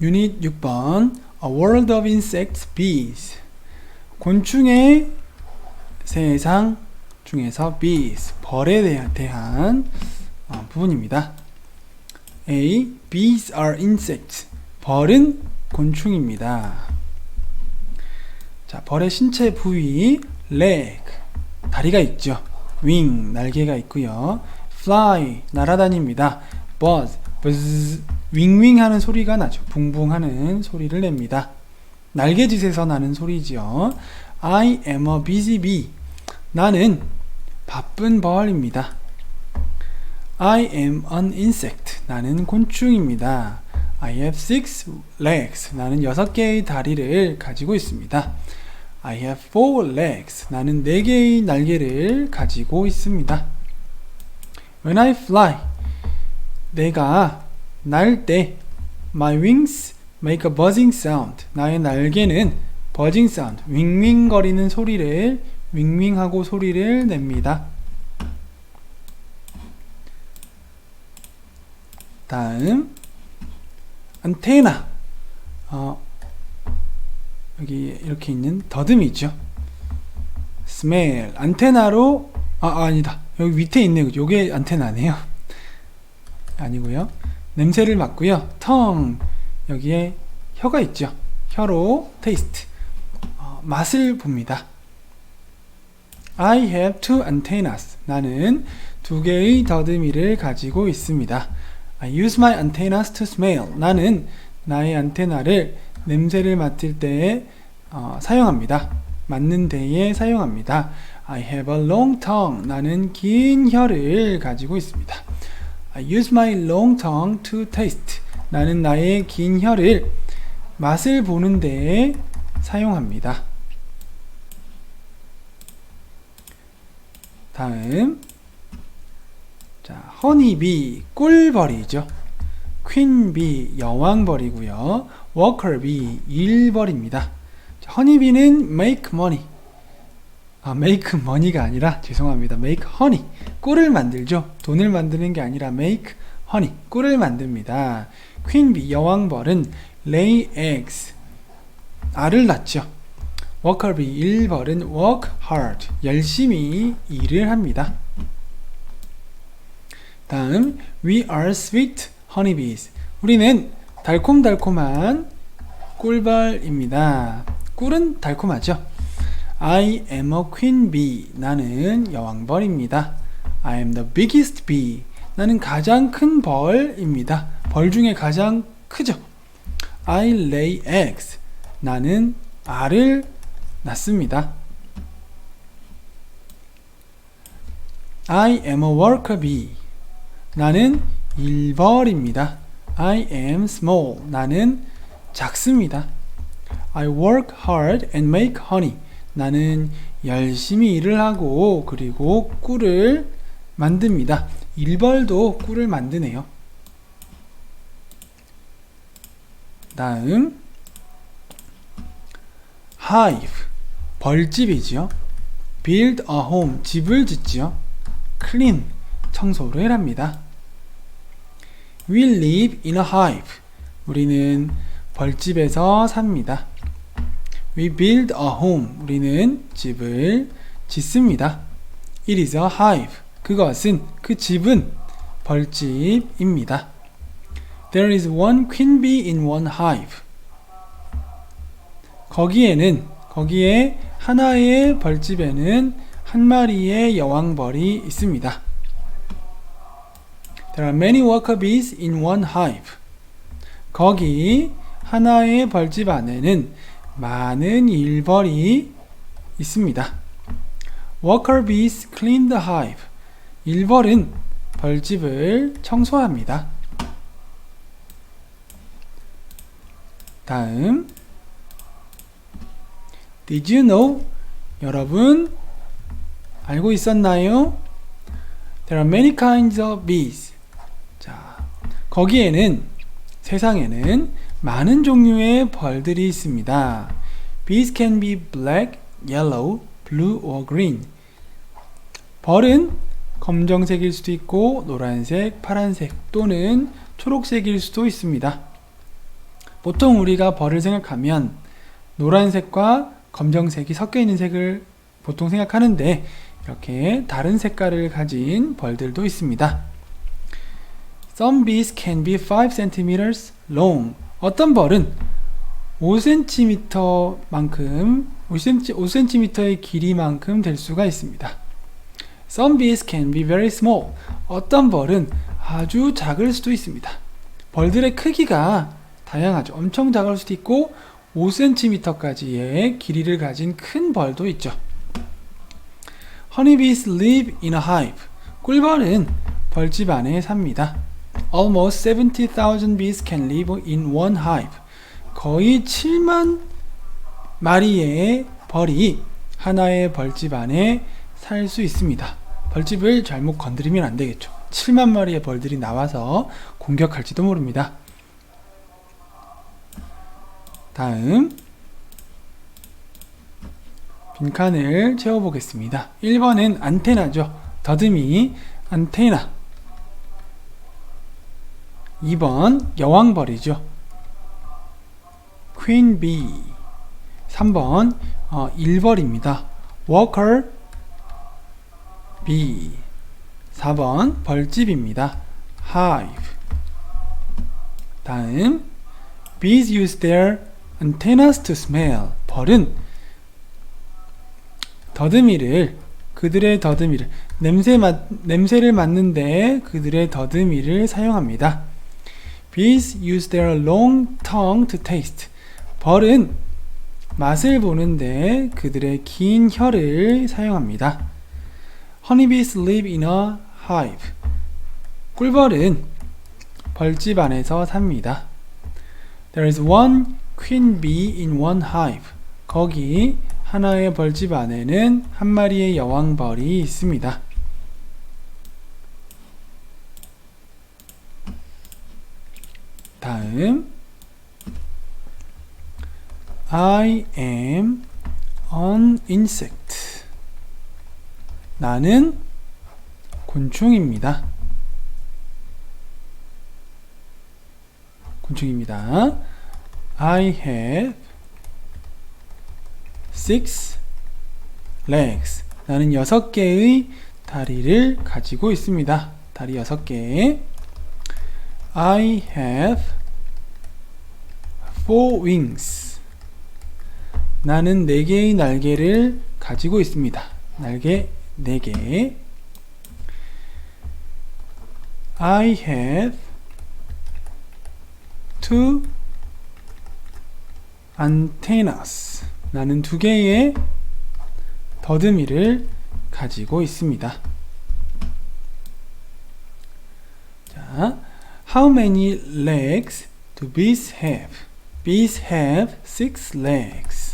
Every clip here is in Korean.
유닛 6번 A World of Insects, Bees 곤충의 세상 중에서 bees, 벌에 대한, 어, 부분입니다. A. Bees are insects. 벌은 곤충입니다. 자, 벌의 신체 부위 leg, 다리가 있죠. wing, 날개가 있고요. fly, 날아다닙니다. buzz, buzz, 윙윙 하는 소리가 나죠. 붕붕하는 소리를 냅니다. 날개짓에서 나는 소리지요. I am a busy bee. 나는 바쁜 벌입니다. I am an insect. 나는 곤충입니다. I have six legs. 나는 여섯 개의 다리를 가지고 있습니다. I have four legs. 나는 네 개의 날개를 가지고 있습니다. When I fly, 내가 날 때, my wings make a buzzing sound. 나의 날개는 buzzing sound, 윙윙거리는 소리를 윙윙하고 소리를 냅니다. 다음 안테나 어, 여기 이렇게 있는 더듬이 있죠. smell 안테나로 아, 아 아니다 여기 밑에 있네요. 요게 안테나네요. 아니고요. 냄새를 맡고요. 텅 여기에 혀가 있죠. 혀로 테이스트 어, 맛을 봅니다. I have two antennas. 나는 두 개의 더듬이를 가지고 있습니다. I use my antennas to smell. 나는 나의 안테나를 냄새를 맡을 때 어, 사용합니다. 맡는 데에 사용합니다. I have a long tongue. 나는 긴 혀를 가지고 있습니다. I use my long tongue to taste. 나는 나의 긴 혀를 맛을 보는 데에 사용합니다. 다음 자, 허니비 꿀벌이죠. 퀸비 여왕벌이고요. 워커비 일벌입니다. 자, 허니비는 make money. 아, make money가 아니라 죄송합니다. make honey. 꿀을 만들죠. 돈을 만드는 게 아니라 make honey. 꿀을 만듭니다. 퀸 비 여왕벌은 lay eggs. 알을 낳죠. 워커비 일벌은 work hard. 열심히 일을 합니다. 다음 we are sweet honeybees. 우리는 달콤달콤한 꿀벌입니다. 꿀은 달콤하죠. I am a queen bee. 나는 여왕벌입니다. I am the biggest bee. 나는 가장 큰 벌입니다. 벌 중에 가장 크죠. I lay eggs. 나는 알을 낳습니다. I am a worker bee. 나는 일벌입니다. I am small. 나는 작습니다. I work hard and make honey. 나는 열심히 일을 하고 그리고 꿀을 만듭니다. 일벌도 꿀을 만드네요. 다음 hive 벌집이지요. build a home 집을 짓지요. clean 청소를 합니다. We live in a hive. 우리는 벌집에서 삽니다. We build a home. 우리는 집을 짓습니다. It is a hive. 그것은 그 집은 벌집입니다. There is one queen bee in one hive. 거기에는 거기에 하나의 벌집에는 한 마리의 여왕벌이 있습니다. There are many worker bees in one hive. 거기 하나의 벌집 안에는 많은 일벌이 있습니다. Worker bees clean the hive. 일벌은 벌집을 청소합니다. 다음 Did you know? 여러분 알고 있었나요? There are many kinds of bees. 자, 거기에는 세상에는 많은 종류의 벌들이 있습니다. Bees can be black, yellow, blue or green. 벌은 검정색일 수도 있고 노란색, 파란색 또는 초록색일 수도 있습니다. 보통 우리가 벌을 생각하면 노란색과 검정색이 섞여 있는 색을 보통 생각하는데 이렇게 다른 색깔을 가진 벌들도 있습니다. Some bees can be 5 cm long. 어떤 벌은 5cm만큼 5cm, 5cm의 길이만큼 될 수가 있습니다. Some bees can be very small. 어떤 벌은 아주 작을 수도 있습니다. 벌들의 크기가 다양하죠. 엄청 작을 수도 있고 5cm까지의 길이를 가진 큰 벌도 있죠. Honeybees live in a hive. 꿀벌은 벌집 안에 삽니다. Almost 70,000 bees can live in one hive. 거의 7만 마리의 벌이 하나의 벌집 안에 살 수 있습니다. 벌집을 잘못 건드리면 안 되겠죠. 7만 마리의 벌들이 나와서 공격할지도 모릅니다. 다음 빈칸을 채워보겠습니다. 1번은 안테나죠. 더듬이 안테나 2번 여왕벌이죠. 퀸비 3번 어, 일벌입니다. 워커 비 4번 벌집입니다. hive 다음 bees use their antennas to smell 벌은 더듬이를 그들의 더듬이를 냄새 맡, 냄새를 맡는데 그들의 더듬이를 사용합니다. Bees use their long tongue to taste. 벌은 맛을 보는데 그들의 긴 혀를 사용합니다. Honeybees live in a hive. 꿀벌은 벌집 안에서 삽니다. There is one queen bee in one hive. 거기 하나의 벌집 안에는 한 마리의 여왕벌이 있습니다. 다음 I am an insect. 나는 곤충입니다. 곤충입니다. I have six legs. 나는 여섯 개의 다리를 가지고 있습니다. 다리 여섯 개. I have four wings. 나는 네 개의 날개를 가지고 있습니다. 날개 네 개. I have two antennas. 나는 두 개의 더듬이를 가지고 있습니다. 자, how many legs do bees have? Bees have six legs.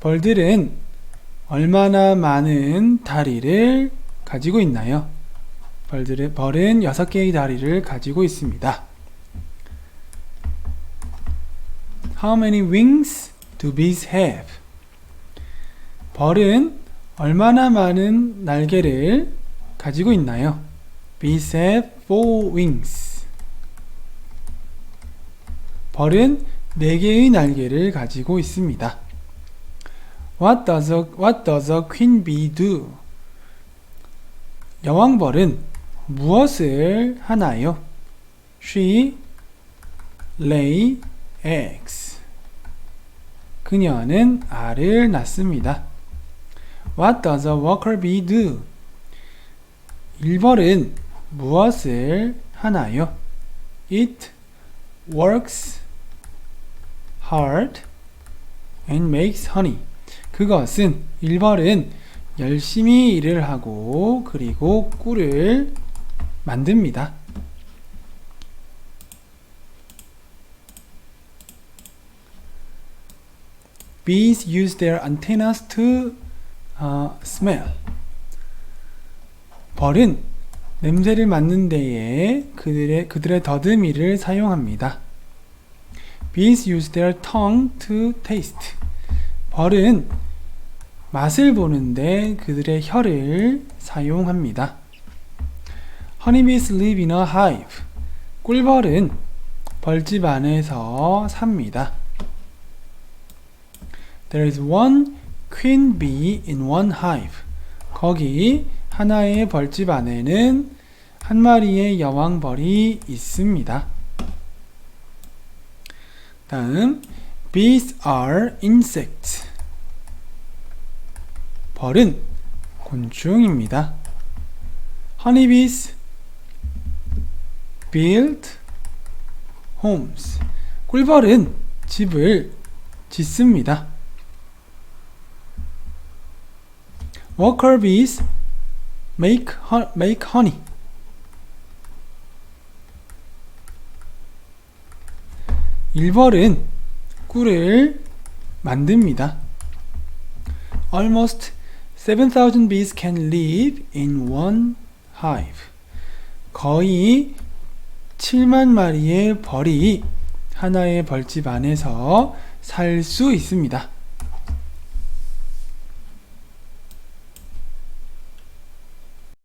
벌들은 얼마나 많은 다리를 가지고 있나요? 벌들의 벌은 여섯 개의 다리를 가지고 있습니다. How many wings do bees have? 벌은 얼마나 많은 날개를 가지고 있나요? Bees have four wings. 벌은 네 개의 날개를 가지고 있습니다. What does a, what does a queen bee do? 여왕벌은 무엇을 하나요? She lay eggs. 그녀는 알을 낳습니다. What does a worker bee do? 일벌은 무엇을 하나요? It works hard and makes honey. 그것은 일벌은 열심히 일을 하고 그리고 꿀을 만듭니다. Use their antennas to uh, smell. 벌은 냄새를 맡는 데에 그들의 그들의 더듬이를 사용합니다. Bees use their tongue to taste. 벌은 맛을 보는데 그들의 혀를 사용합니다. Honeybees live in a hive. 꿀벌은 벌집 안에서 삽니다. There is one queen bee in one hive. 거기 하나의 벌집 안에는 한 마리의 여왕벌이 있습니다. 다음 bees are insects. 벌은 곤충입니다. honeybees build homes. 꿀벌은 집을 짓습니다. worker bees make make honey. 일벌은 꿀을 만듭니다. Almost 7,000 bees can live in one hive. 거의 7만 마리의 벌이 하나의 벌집 안에서 살 수 있습니다.